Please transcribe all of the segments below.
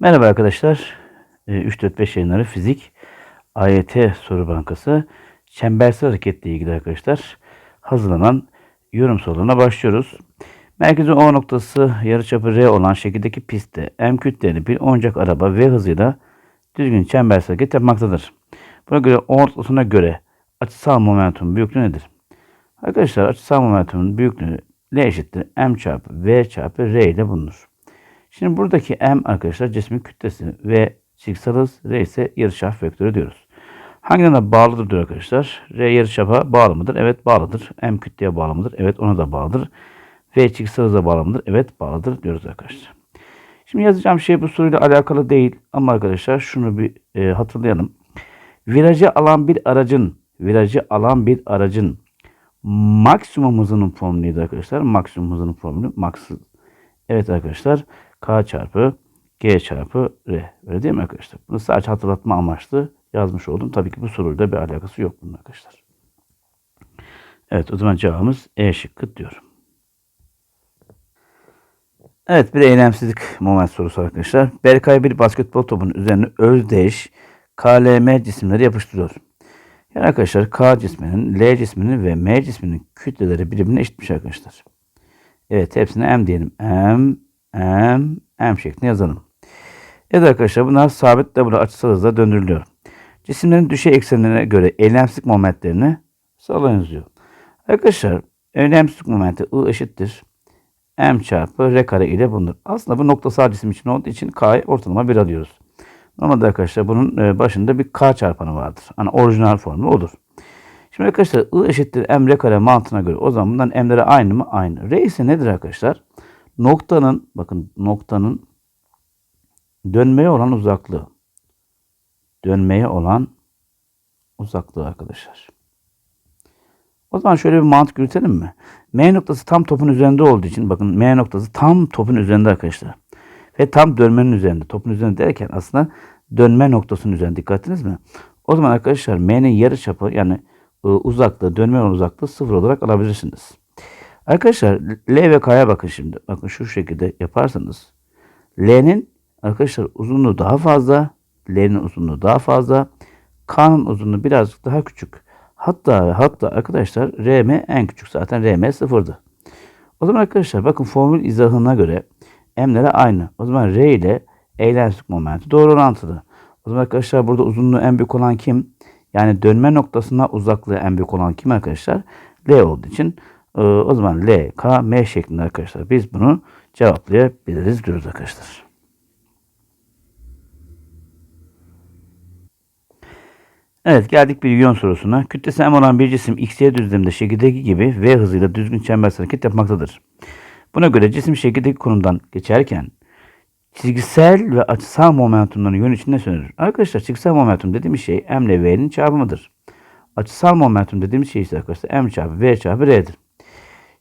Merhaba arkadaşlar. Ee, 3-4-5 yayınları fizik AYT soru bankası çembersel hareketle ilgili arkadaşlar hazırlanan yorum sorularına başlıyoruz. Merkezi O noktası yarıçapı R olan şekildeki pistte M kütleli bir oyuncak araba V hızıyla düzgün çembersel hareket yapmaktadır. Buna göre O noktasına göre açısal momentum büyüklüğü nedir? Arkadaşlar açısal momentumun büyüklüğü L eşittir M çarpı V çarpı R ile bulunur. Şimdi buradaki M arkadaşlar cismin kütlesi ve çizgisel hız R ise yarıçap vektörü diyoruz. Hangilerine bağlıdır diyor arkadaşlar. R yarıçapa bağlı mıdır? Evet bağlıdır. M kütleye bağlı mıdır? Evet ona da bağlıdır. V çizgisel hıza bağlı mıdır? Evet bağlıdır diyoruz arkadaşlar. Şimdi yazacağım şey bu soruyla alakalı değil ama arkadaşlar şunu bir e, hatırlayalım. Virajı alan bir aracın virajı alan bir aracın maksimum hızının formülüydü arkadaşlar. Maksimum hızının formülü max Evet arkadaşlar K çarpı G çarpı R. Öyle değil mi arkadaşlar? Bunu sadece hatırlatma amaçlı yazmış oldum. Tabii ki bu soruyla bir alakası yok bunun arkadaşlar. Evet o zaman cevabımız E şıkkı diyorum. Evet bir eylemsizlik moment sorusu arkadaşlar. Berkay bir basketbol topunun üzerine özdeş KLM cisimleri yapıştırıyor. Yani arkadaşlar K cisminin, L cisminin ve M cisminin kütleleri birbirine eşitmiş arkadaşlar. Evet hepsine M diyelim. M, M, M şeklinde yazalım. Evet arkadaşlar bunlar sabit W açısal hızla döndürülüyor. Cisimlerin düşey eksenine göre eylemsizlik momentlerini sağlan yazıyor. Arkadaşlar eylemsizlik momenti I eşittir. M çarpı R kare ile bulunur. Aslında bu noktasal cisim için olduğu için K'yı ortalama 1 alıyoruz. Normalde arkadaşlar bunun e, başında bir K çarpanı vardır. Hani orijinal formu odur. Şimdi arkadaşlar I eşittir M R kare mantığına göre o zaman bundan M'lere aynı mı? Aynı. R ise nedir arkadaşlar? Noktanın bakın noktanın dönmeye olan uzaklığı. Dönmeye olan uzaklığı arkadaşlar. O zaman şöyle bir mantık yürütelim mi? M noktası tam topun üzerinde olduğu için bakın M noktası tam topun üzerinde arkadaşlar. Ve tam dönmenin üzerinde. Topun üzerinde derken aslında dönme noktasının üzerinde. Dikkat ettiniz mi? O zaman arkadaşlar M'nin yarı çapı yani e, uzaklığı, dönme uzaklığı sıfır olarak alabilirsiniz. Arkadaşlar L ve K'ya bakın şimdi. Bakın şu şekilde yaparsanız L'nin arkadaşlar uzunluğu daha fazla, L'nin uzunluğu daha fazla, K'nın uzunluğu birazcık daha küçük. Hatta hatta arkadaşlar RM en küçük zaten RM sıfırdı. O zaman arkadaşlar bakın formül izahına göre M'lere aynı. O zaman R ile eylemsizlik momenti doğru orantılı. O zaman arkadaşlar burada uzunluğu en büyük olan kim? Yani dönme noktasına uzaklığı en büyük olan kim arkadaşlar? L olduğu için e, o zaman L, K, M şeklinde arkadaşlar biz bunu cevaplayabiliriz diyoruz arkadaşlar. Evet geldik bir yön sorusuna. Kütlesi M olan bir cisim XY düzlemde şekildeki gibi V hızıyla düzgün çembersel hareket yapmaktadır. Buna göre cisim şekildeki konumdan geçerken çizgisel ve açısal momentumların yön içinde sönür. Arkadaşlar çizgisel momentum dediğimiz şey M ile V'nin çarpımıdır. Açısal momentum dediğimiz şey ise arkadaşlar M çarpı V çarpı R'dir.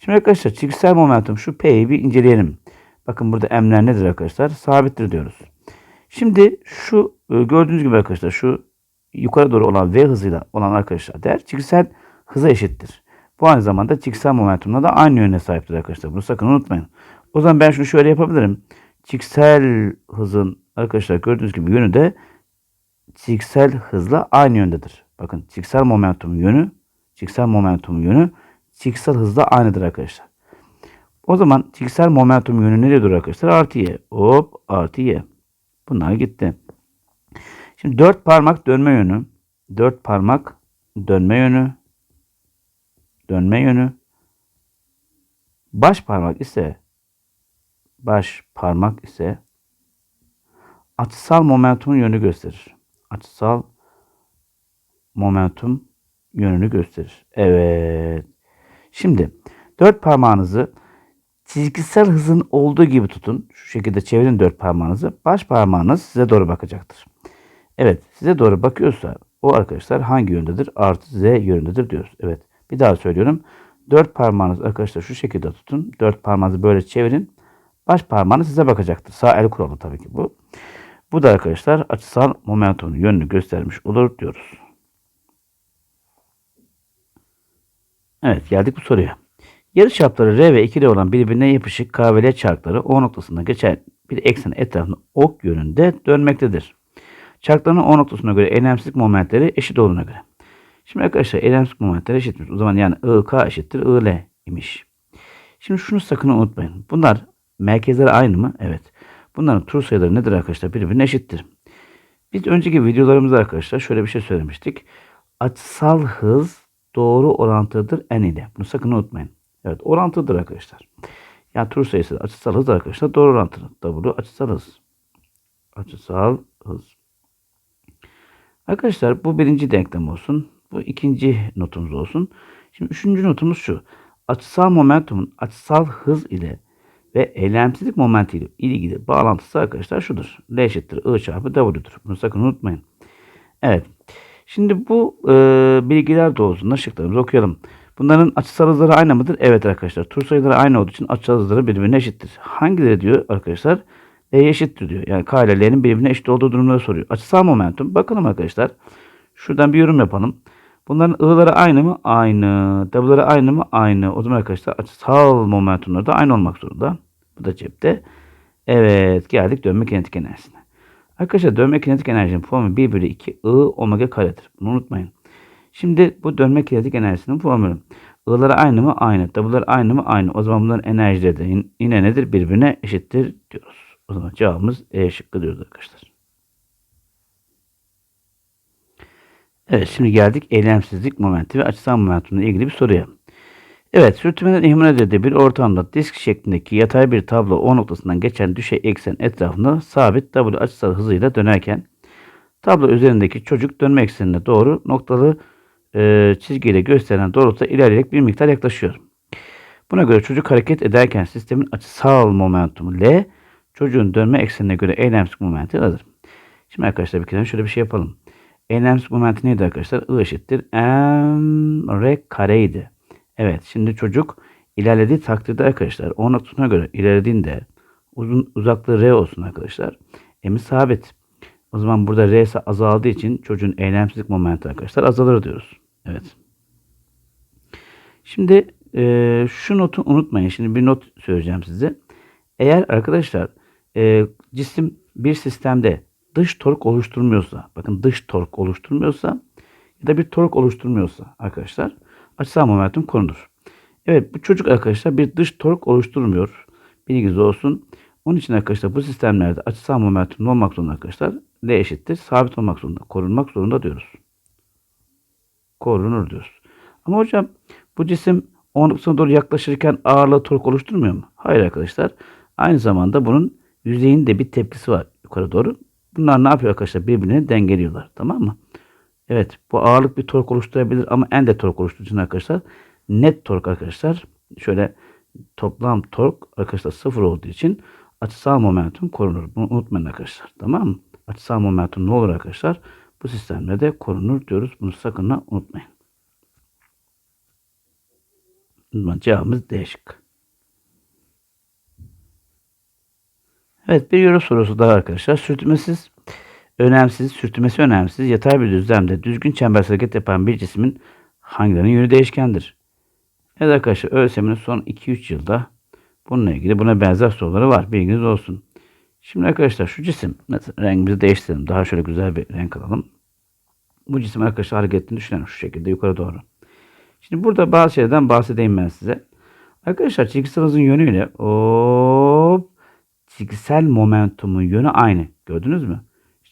Şimdi arkadaşlar çizgisel momentum şu P'yi bir inceleyelim. Bakın burada M'ler nedir arkadaşlar? Sabittir diyoruz. Şimdi şu e, gördüğünüz gibi arkadaşlar şu yukarı doğru olan V hızıyla olan arkadaşlar değer çizgisel hıza eşittir. Bu aynı zamanda çizgisel momentumla da aynı yöne sahiptir arkadaşlar. Bunu sakın unutmayın. O zaman ben şunu şöyle yapabilirim. Çizgisel hızın arkadaşlar gördüğünüz gibi yönü de çizgisel hızla aynı yöndedir. Bakın çizgisel momentum yönü, çizgisel momentum yönü çizgisel hızla aynıdır arkadaşlar. O zaman çizgisel momentum yönü neredir arkadaşlar? Artı y. Hop artı y. Bunlar gitti. Şimdi dört parmak dönme yönü, dört parmak dönme yönü, dönme yönü. Baş parmak ise baş parmak ise açısal momentumun yönü gösterir. Açısal momentum yönünü gösterir. Evet. Şimdi dört parmağınızı çizgisel hızın olduğu gibi tutun. Şu şekilde çevirin dört parmağınızı. Baş parmağınız size doğru bakacaktır. Evet size doğru bakıyorsa o arkadaşlar hangi yöndedir? Artı Z yönündedir diyoruz. Evet bir daha söylüyorum. Dört parmağınız arkadaşlar şu şekilde tutun. Dört parmağınızı böyle çevirin. Baş parmağınız size bakacaktır. Sağ el kuralı tabii ki bu. Bu da arkadaşlar açısal momentumun yönünü göstermiş olur diyoruz. Evet geldik bu soruya. Yarı çapları R ve 2R olan birbirine yapışık K ve L çarkları O noktasında geçer, bir eksen etrafında ok yönünde dönmektedir. Çarkların O noktasına göre eylemsizlik momentleri eşit olduğuna göre. Şimdi arkadaşlar eylemsizlik momentleri eşitmiş. O zaman yani IK eşittir IL imiş. Şimdi şunu sakın unutmayın. Bunlar merkezleri aynı mı? Evet. Bunların tur sayıları nedir arkadaşlar? Birbirine eşittir. Biz önceki videolarımızda arkadaşlar şöyle bir şey söylemiştik. Açısal hız doğru orantılıdır n ile. Bunu sakın unutmayın. Evet orantılıdır arkadaşlar. Yani tur sayısı açısal hız arkadaşlar doğru orantılı. W açısal hız. Açısal hız. Arkadaşlar bu birinci denklem olsun. Bu ikinci notumuz olsun. Şimdi üçüncü notumuz şu. Açısal momentumun açısal hız ile ve eylemsizlik momenti ile ilgili bağlantısı arkadaşlar şudur. L eşittir I çarpı W'dur. Bunu sakın unutmayın. Evet. Şimdi bu e, bilgiler doğrultusunda şıklarımızı okuyalım. Bunların açısal hızları aynı mıdır? Evet arkadaşlar. Tur sayıları aynı olduğu için açısal hızları birbirine eşittir. Hangileri diyor arkadaşlar? L'ye eşittir diyor. Yani K ile L'nin birbirine eşit olduğu durumları soruyor. Açısal momentum. Bakalım arkadaşlar. Şuradan bir yorum yapalım. Bunların I'ları aynı mı? Aynı. W'ları aynı mı? Aynı. O zaman arkadaşlar açısal momentumları da aynı olmak zorunda. Bu da cepte. Evet. Geldik dönme kinetik enerjisine. Arkadaşlar dönme kinetik enerjinin formu 1 bölü 2 I omega karedir. Bunu unutmayın. Şimdi bu dönme kinetik enerjisinin formülü. I'ları aynı mı? Aynı. W'ları aynı mı? Aynı. O zaman bunların enerjileri de yine nedir? Birbirine eşittir diyoruz. O zaman cevabımız E şıkkı diyoruz arkadaşlar. Evet şimdi geldik eylemsizlik momenti ve açısal momentumla ilgili bir soruya. Evet sürtünmenin ihmal edildiği bir ortamda disk şeklindeki yatay bir tablo O noktasından geçen düşey eksen etrafında sabit W açısal hızıyla dönerken tablo üzerindeki çocuk dönme eksenine doğru noktalı e, çizgiyle gösterilen doğrultuda ilerleyerek bir miktar yaklaşıyor. Buna göre çocuk hareket ederken sistemin açısal momentumu L, çocuğun dönme eksenine göre eylemsizlik momenti I'dır. Şimdi arkadaşlar bir kere şöyle bir şey yapalım. Eylemsizlik momenti neydi arkadaşlar? I eşittir m r kareydi. Evet şimdi çocuk ilerlediği takdirde arkadaşlar o noktasına göre ilerlediğinde uzun uzaklığı r olsun arkadaşlar. M'ı sabit. O zaman burada r ise azaldığı için çocuğun eylemsizlik momenti arkadaşlar azalır diyoruz. Evet. Şimdi e, şu notu unutmayın. Şimdi bir not söyleyeceğim size. Eğer arkadaşlar e, cisim bir sistemde dış tork oluşturmuyorsa, bakın dış tork oluşturmuyorsa ya da bir tork oluşturmuyorsa arkadaşlar açısal momentum korunur. Evet bu çocuk arkadaşlar bir dış tork oluşturmuyor. Bilginiz olsun. Onun için arkadaşlar bu sistemlerde açısal momentum olmak zorunda arkadaşlar. L eşittir. Sabit olmak zorunda. Korunmak zorunda diyoruz. Korunur diyoruz. Ama hocam bu cisim o noktasına doğru yaklaşırken ağırlığı tork oluşturmuyor mu? Hayır arkadaşlar. Aynı zamanda bunun yüzeyinde bir tepkisi var yukarı doğru. Bunlar ne yapıyor arkadaşlar? Birbirini dengeliyorlar. Tamam mı? Evet. Bu ağırlık bir tork oluşturabilir ama en de tork oluşturucu arkadaşlar. Net tork arkadaşlar. Şöyle toplam tork arkadaşlar sıfır olduğu için açısal momentum korunur. Bunu unutmayın arkadaşlar. Tamam mı? Açısal momentum ne olur arkadaşlar? Bu sistemlerde korunur diyoruz. Bunu sakın unutmayın. Cevabımız D şıkkı. Evet bir yorum sorusu daha arkadaşlar. Sürtünmesiz, önemsiz, sürtünmesi önemsiz, yatay bir düzlemde düzgün çember hareket yapan bir cismin hangilerinin yönü değişkendir? Evet arkadaşlar ÖSYM'in son 2-3 yılda bununla ilgili buna benzer soruları var. Bilginiz olsun. Şimdi arkadaşlar şu cisim mesela rengimizi değiştirelim. Daha şöyle güzel bir renk alalım. Bu cisim arkadaşlar hareketini düşünelim şu şekilde yukarı doğru. Şimdi burada bazı şeylerden bahsedeyim ben size. Arkadaşlar hızın yönüyle hop çizgisel momentumun yönü aynı. Gördünüz mü?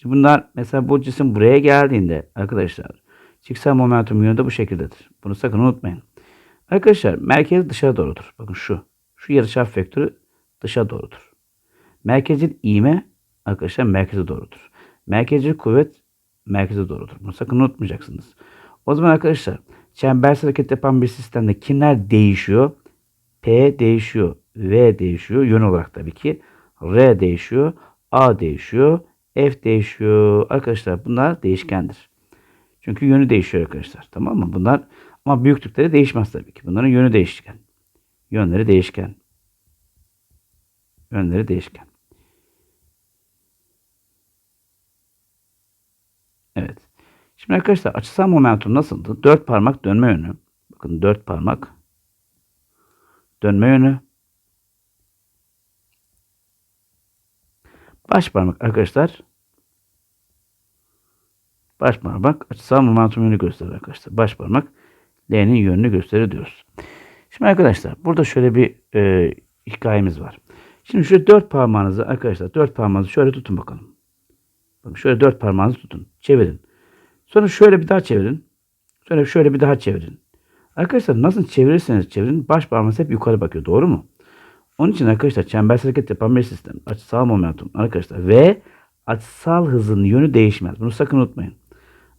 İşte bunlar mesela bu cisim buraya geldiğinde arkadaşlar çizgisel momentum yönü de bu şekildedir. Bunu sakın unutmayın. Arkadaşlar merkez dışarı doğrudur. Bakın şu. Şu yarıçap vektörü dışa doğrudur. Merkezin iğme arkadaşlar merkeze doğrudur. Merkezci kuvvet merkeze doğrudur. Bunu sakın unutmayacaksınız. O zaman arkadaşlar çembersel hareket yapan bir sistemde kimler değişiyor? P değişiyor. V değişiyor. Yön olarak tabii ki. R değişiyor. A değişiyor. F değişiyor. Arkadaşlar bunlar değişkendir. Çünkü yönü değişiyor arkadaşlar. Tamam mı? Bunlar ama büyüklükleri değişmez tabii ki. Bunların yönü değişken. Yönleri değişken. Yönleri değişken. Evet. Şimdi arkadaşlar açısal momentum nasıldı? Dört parmak dönme yönü. Bakın dört parmak dönme yönü. Baş parmak arkadaşlar baş parmak açısal momentum yönünü gösterir arkadaşlar. Baş parmak L'nin yönünü gösterir diyoruz. Şimdi arkadaşlar burada şöyle bir e, hikayemiz var. Şimdi şu dört parmağınızı arkadaşlar dört parmağınızı şöyle tutun bakalım. Bakın şöyle dört parmağınızı tutun. Çevirin. Sonra şöyle bir daha çevirin. Sonra şöyle bir daha çevirin. Arkadaşlar nasıl çevirirseniz çevirin baş parmağınız hep yukarı bakıyor. Doğru mu? Onun için arkadaşlar çembersel hareket yapan bir sistem. Açısal momentum arkadaşlar ve açısal hızın yönü değişmez. Bunu sakın unutmayın.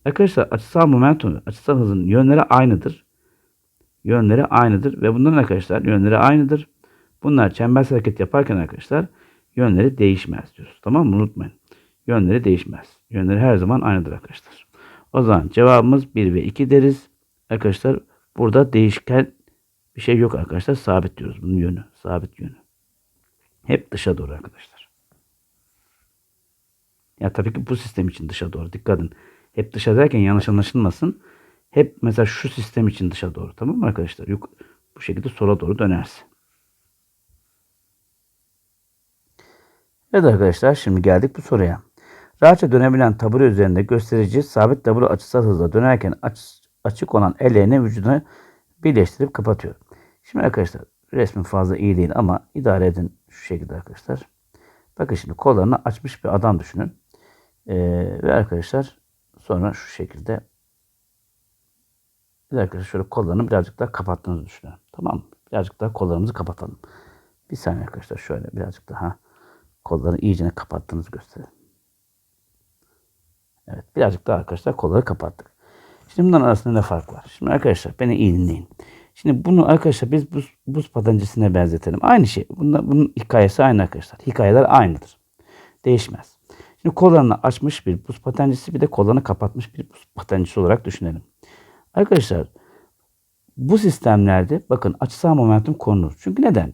Arkadaşlar açısal momentum açısal hızın yönleri aynıdır. Yönleri aynıdır ve bunların arkadaşlar yönleri aynıdır. Bunlar çembersel hareket yaparken arkadaşlar yönleri değişmez diyoruz. Tamam mı? Unutmayın. Yönleri değişmez. Yönleri her zaman aynıdır arkadaşlar. O zaman cevabımız 1 ve 2 deriz. Arkadaşlar burada değişken bir şey yok arkadaşlar. Sabit diyoruz bunun yönü. Sabit yönü. Hep dışa doğru arkadaşlar. Ya tabii ki bu sistem için dışa doğru. Dikkat. Hep dışa derken yanlış anlaşılmasın. Hep mesela şu sistem için dışa doğru. Tamam mı arkadaşlar? Yok, bu şekilde sola doğru dönersin. Evet arkadaşlar şimdi geldik bu soruya. Rahatça dönebilen tabure üzerinde gösterici sabit tabure açısal hızla dönerken aç, açık olan ellerini vücuduna birleştirip kapatıyor. Şimdi arkadaşlar resmin fazla iyi değil ama idare edin şu şekilde arkadaşlar. Bakın şimdi kollarını açmış bir adam düşünün. Ee, ve arkadaşlar sonra şu şekilde bir arkadaşlar şöyle kollarını birazcık daha kapattığınızı düşünün. Tamam mı? Birazcık daha kollarımızı kapatalım. Bir saniye arkadaşlar şöyle birazcık daha kolları iyice kapattığınızı gösterelim. Evet birazcık daha arkadaşlar kolları kapattık. Şimdi bunların arasında ne fark var? Şimdi arkadaşlar beni iyi dinleyin. Şimdi bunu arkadaşlar biz buz, buz patencisine benzetelim. Aynı şey. Bunda, bunun hikayesi aynı arkadaşlar. Hikayeler aynıdır. Değişmez. Şimdi kollarını açmış bir buz patencisi bir de kollarını kapatmış bir buz patencisi olarak düşünelim. Arkadaşlar bu sistemlerde bakın açısal momentum korunur. Çünkü neden?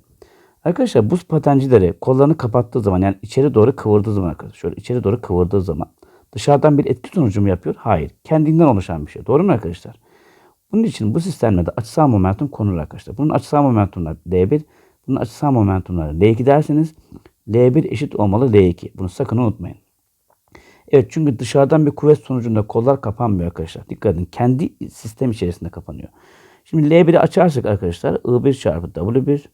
Arkadaşlar buz patencileri kollarını kapattığı zaman yani içeri doğru kıvırdığı zaman arkadaşlar şöyle içeri doğru kıvırdığı zaman dışarıdan bir etki sonucu mu yapıyor? Hayır. Kendinden oluşan bir şey. Doğru mu arkadaşlar? Bunun için bu sistemlerde açısal momentum konur arkadaşlar. Bunun açısal momentumları L1, bunun açısal momentumları L2 derseniz L1 eşit olmalı L2. Bunu sakın unutmayın. Evet çünkü dışarıdan bir kuvvet sonucunda kollar kapanmıyor arkadaşlar. Dikkat edin. Kendi sistem içerisinde kapanıyor. Şimdi L1'i açarsak arkadaşlar I1 çarpı W1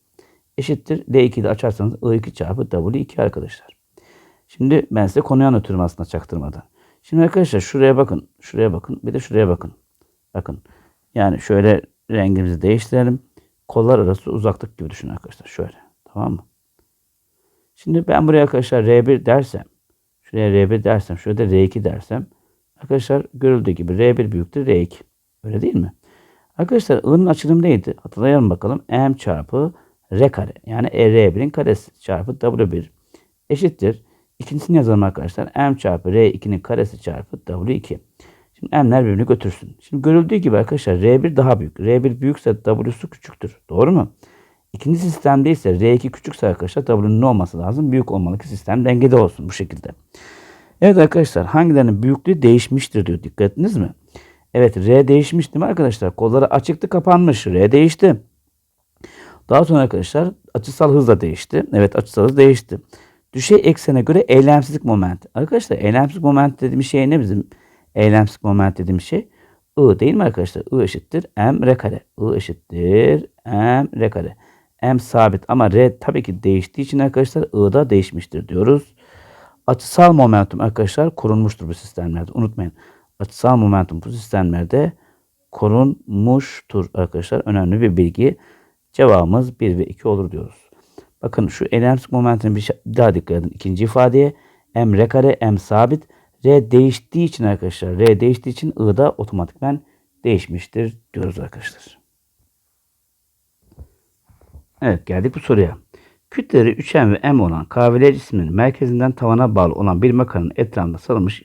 eşittir. L2'yi de açarsanız I2 çarpı W2 arkadaşlar. Şimdi ben size konuyu anlatıyorum aslında çaktırmadan. Şimdi arkadaşlar şuraya bakın. Şuraya bakın. Bir de şuraya bakın. Bakın. Yani şöyle rengimizi değiştirelim. Kollar arası uzaklık gibi düşünün arkadaşlar. Şöyle. Tamam mı? Şimdi ben buraya arkadaşlar R1 dersem. Şuraya R1 dersem. Şurada R2 dersem. Arkadaşlar görüldüğü gibi R1 büyüktür R2. Öyle değil mi? Arkadaşlar I'nın açılımı neydi? Hatırlayalım bakalım. M çarpı R kare. Yani R1'in karesi çarpı W1 eşittir. İkincisini yazalım arkadaşlar. M çarpı R2'nin karesi çarpı W2. M'ler birbirini götürsün. Şimdi görüldüğü gibi arkadaşlar R1 daha büyük. R1 büyükse W'su küçüktür. Doğru mu? İkinci sistemde ise R2 küçükse arkadaşlar W'nun ne olması lazım? Büyük olmalı ki sistem dengede olsun bu şekilde. Evet arkadaşlar hangilerinin büyüklüğü değişmiştir diyor. Dikkat ettiniz mi? Evet R değişmiş değil mi arkadaşlar? Kolları açıktı kapanmış. R değişti. Daha sonra arkadaşlar açısal hız da değişti. Evet açısal hız değişti. Düşey eksene göre eylemsizlik momenti. Arkadaşlar eylemsizlik momenti dediğimiz şey ne bizim? Eylemsizlik moment dediğimiz şey I değil mi arkadaşlar? I eşittir M R kare. I eşittir M R kare. M sabit ama R tabii ki değiştiği için arkadaşlar I da değişmiştir diyoruz. Açısal momentum arkadaşlar korunmuştur bu sistemlerde. Unutmayın. Açısal momentum bu sistemlerde korunmuştur arkadaşlar. Önemli bir bilgi. Cevabımız 1 ve 2 olur diyoruz. Bakın şu eylemsizlik momentine şey, bir daha dikkat edin. İkinci ifadeye M R kare M sabit. R değiştiği için arkadaşlar R değiştiği için I da otomatikman değişmiştir diyoruz arkadaşlar. Evet geldik bu soruya. Kütleleri 3M ve M olan KVL cisminin merkezinden tavana bağlı olan bir makanın etrafında sarılmış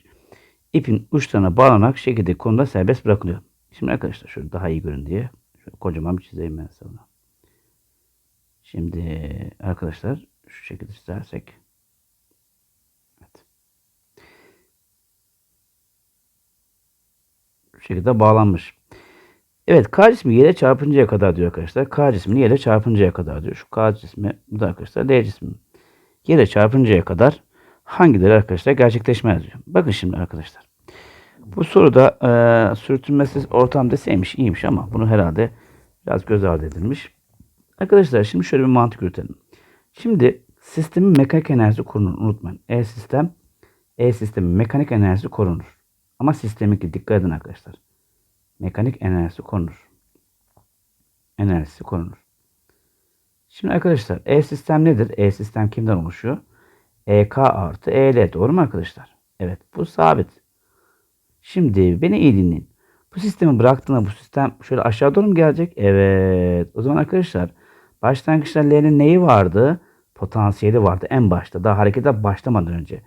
ipin uçlarına bağlanarak şekilde konuda serbest bırakılıyor. Şimdi arkadaşlar şöyle daha iyi görün diye şöyle kocaman bir çizeyim ben bunu. Şimdi arkadaşlar şu şekilde çizersek Şekilde bağlanmış. Evet K cismi yere çarpıncaya kadar diyor arkadaşlar. K cismini yere çarpıncaya kadar diyor. Şu K cismi bu da arkadaşlar L cismi. Yere çarpıncaya kadar hangileri arkadaşlar gerçekleşmez diyor. Bakın şimdi arkadaşlar. Bu soruda e, sürtünmesiz ortam deseymiş iyiymiş ama bunu herhalde biraz göz ardı edilmiş. Arkadaşlar şimdi şöyle bir mantık yürütelim. Şimdi sistemin mekanik enerjisi korunur. Unutmayın. E-sistem E-sistemin mekanik enerjisi korunur. Ama sisteminki dikkat edin arkadaşlar. Mekanik enerjisi korunur. Enerjisi korunur. Şimdi arkadaşlar E-sistem nedir? E-sistem kimden oluşuyor? EK artı EL. Doğru mu arkadaşlar? Evet. Bu sabit. Şimdi beni iyi dinleyin. Bu sistemi bıraktığında bu sistem şöyle aşağı doğru mu gelecek? Evet. O zaman arkadaşlar başlangıçta L'nin neyi vardı? Potansiyeli vardı en başta. Daha harekete başlamadan önce.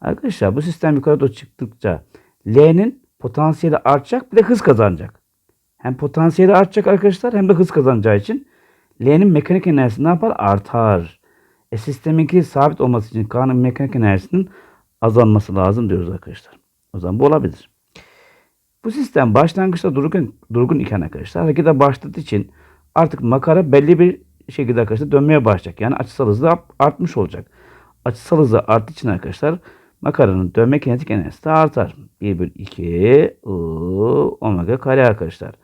Arkadaşlar bu sistem yukarı doğru çıktıkça L'nin potansiyeli artacak bir de hız kazanacak. Hem potansiyeli artacak arkadaşlar hem de hız kazanacağı için L'nin mekanik enerjisi ne yapar? Artar. E sisteminki sabit olması için K'nın mekanik enerjisinin azalması lazım diyoruz arkadaşlar. O zaman bu olabilir. Bu sistem başlangıçta durgun, durgun iken arkadaşlar harekete başladığı için artık makara belli bir şekilde arkadaşlar dönmeye başlayacak. Yani açısal hızı artmış olacak. Açısal hızı arttığı için arkadaşlar makaranın dönme kinetik enerjisi de artar. 1 bölü 2 I omega kare arkadaşlar.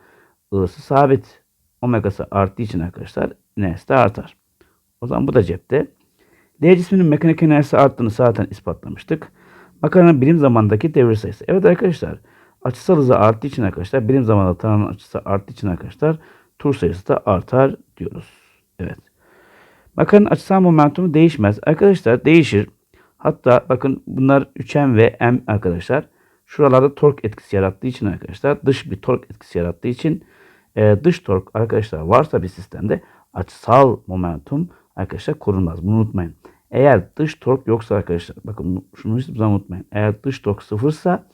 I'sı sabit. Omega'sı arttığı için arkadaşlar enerjisi de artar. O zaman bu da cepte. L cisminin mekanik enerjisi arttığını zaten ispatlamıştık. Makaranın birim zamandaki devir sayısı. Evet arkadaşlar açısal hızı arttığı için arkadaşlar birim zamanda tanımın açısı arttığı için arkadaşlar tur sayısı da artar diyoruz. Evet. Makaranın açısal momentumu değişmez. Arkadaşlar değişir. Hatta bakın bunlar 3M ve M arkadaşlar. Şuralarda tork etkisi yarattığı için arkadaşlar dış bir tork etkisi yarattığı için e, dış tork arkadaşlar varsa bir sistemde açısal momentum arkadaşlar korunmaz. Bunu unutmayın. Eğer dış tork yoksa arkadaşlar bakın şunu hiçbir zaman unutmayın. Eğer dış tork sıfırsa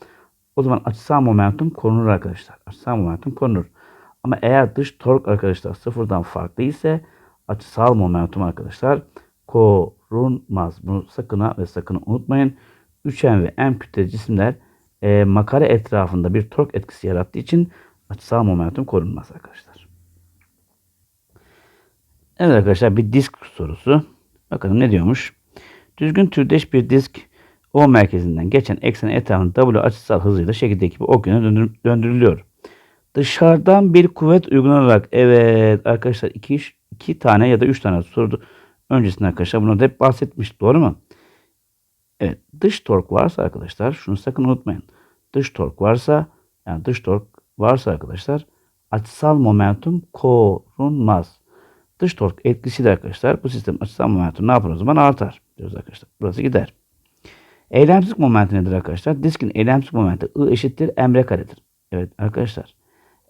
o zaman açısal momentum korunur arkadaşlar. Açısal momentum korunur. Ama eğer dış tork arkadaşlar sıfırdan farklı ise açısal momentum arkadaşlar korunmaz. Bunu sakın ha ve sakın unutmayın. 3M ve M kütleli cisimler e, makara etrafında bir tork etkisi yarattığı için açısal momentum korunmaz arkadaşlar. Evet arkadaşlar bir disk sorusu. Bakalım ne diyormuş. Düzgün türdeş bir disk O merkezinden geçen eksen etrafında W açısal hızıyla şekildeki bir ok yönüne döndürülüyor. Dışarıdan bir kuvvet uygulanarak evet arkadaşlar iki, iki tane ya da üç tane soru öncesinde arkadaşlar bunu da hep bahsetmiş. Doğru mu? Evet dış tork varsa arkadaşlar şunu sakın unutmayın. Dış tork varsa yani dış tork varsa arkadaşlar açısal momentum korunmaz. Dış tork etkisiyle arkadaşlar bu sistem açısal momentum ne yapar o zaman artar diyoruz arkadaşlar. Burası gider. Eylemsizlik momenti nedir arkadaşlar? Diskin eylemsizlik momenti I eşittir emre karedir. Evet arkadaşlar.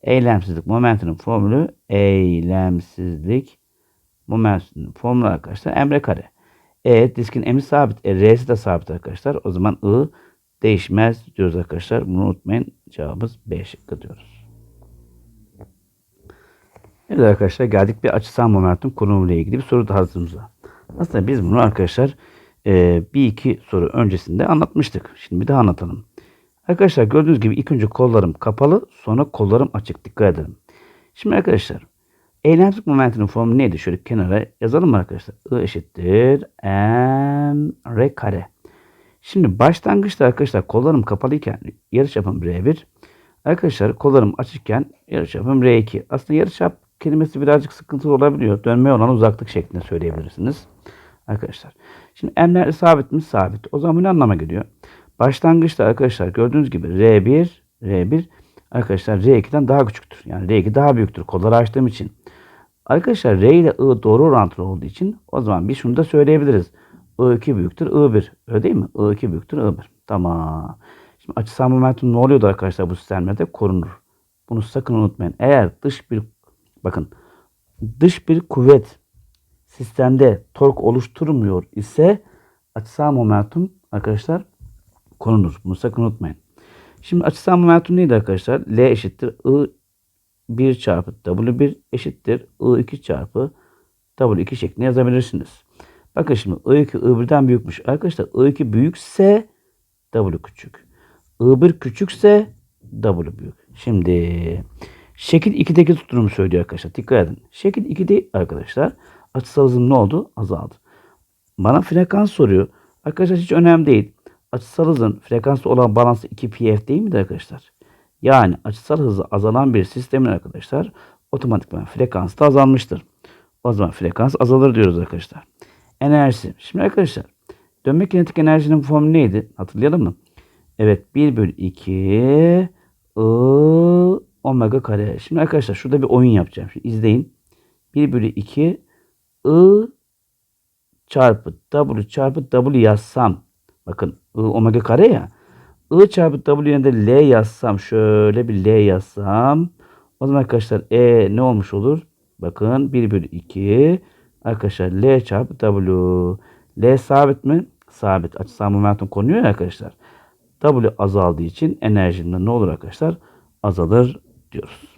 Eylemsizlik momentinin formülü eylemsizlik momentinin formülü arkadaşlar emre kare. E diskin emri sabit. E, R'si de sabit arkadaşlar. O zaman I değişmez diyoruz arkadaşlar. Bunu unutmayın. Cevabımız B şıkkı diyoruz. Evet arkadaşlar geldik bir açısal momentum konumuyla ilgili bir soru daha hazırımıza. Aslında biz bunu arkadaşlar e, bir iki soru öncesinde anlatmıştık. Şimdi bir daha anlatalım. Arkadaşlar gördüğünüz gibi ilk önce kollarım kapalı sonra kollarım açık. Dikkat edelim. Şimdi arkadaşlar eylemsizlik momentinin formu neydi? Şöyle kenara yazalım arkadaşlar? I eşittir m r kare. Şimdi başlangıçta arkadaşlar kollarım kapalıyken yarıçapım R1. Arkadaşlar kollarım açıkken yarıçapım R2. Aslında yarıçap kelimesi birazcık sıkıntılı olabiliyor. Dönmeye olan uzaklık şeklinde söyleyebilirsiniz. Arkadaşlar. Şimdi m'ler sabit mi? Sabit. O zaman bu ne anlama geliyor? Başlangıçta arkadaşlar gördüğünüz gibi R1, R1 arkadaşlar R2'den daha küçüktür. Yani R2 daha büyüktür. Kolları açtığım için. Arkadaşlar R ile I doğru orantılı olduğu için o zaman bir şunu da söyleyebiliriz. I2 büyüktür I1. Öyle değil mi? I2 büyüktür I1. Tamam. Şimdi açısal momentum ne oluyordu arkadaşlar bu sistemlerde? Korunur. Bunu sakın unutmayın. Eğer dış bir bakın dış bir kuvvet sistemde tork oluşturmuyor ise açısal momentum arkadaşlar korunur. Bunu sakın unutmayın. Şimdi açısal momentum neydi arkadaşlar? L eşittir I 1 çarpı W1 eşittir I2 çarpı W2 şeklinde yazabilirsiniz. Bakın şimdi I2 I1'den büyükmüş. Arkadaşlar I2 büyükse W küçük. I1 küçükse W büyük. Şimdi şekil 2'deki tutunumu söylüyor arkadaşlar. Dikkat edin. Şekil 2'de arkadaşlar açısal hızım ne oldu? Azaldı. Bana frekans soruyor. Arkadaşlar hiç önemli değil. Açısal hızın frekansı olan balansı 2 pf değil midir arkadaşlar? Yani açısal hızı azalan bir sistemin arkadaşlar otomatikman frekansı da azalmıştır. O zaman frekans azalır diyoruz arkadaşlar. Enerjisi. Şimdi arkadaşlar dönme kinetik enerjinin formülü neydi? Hatırlayalım mı? Evet 1 bölü 2 I omega kare. Şimdi arkadaşlar şurada bir oyun yapacağım. Şimdi izleyin. 1 bölü 2 I çarpı W çarpı W yazsam. Bakın I omega kare ya. I çarpı W yerine L yazsam. Şöyle bir L yazsam. O zaman arkadaşlar E ne olmuş olur? Bakın 1 bölü 2 arkadaşlar L çarpı W. L sabit mi? Sabit. Açısal momentum konuyor ya arkadaşlar. W azaldığı için enerjinin ne olur arkadaşlar? Azalır diyoruz.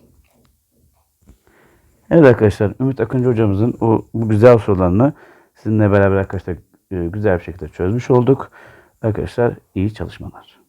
Evet arkadaşlar Ümit Akıncı hocamızın o, bu güzel sorularını sizinle beraber arkadaşlar e, güzel bir şekilde çözmüş olduk. Arkadaşlar iyi çalışmalar.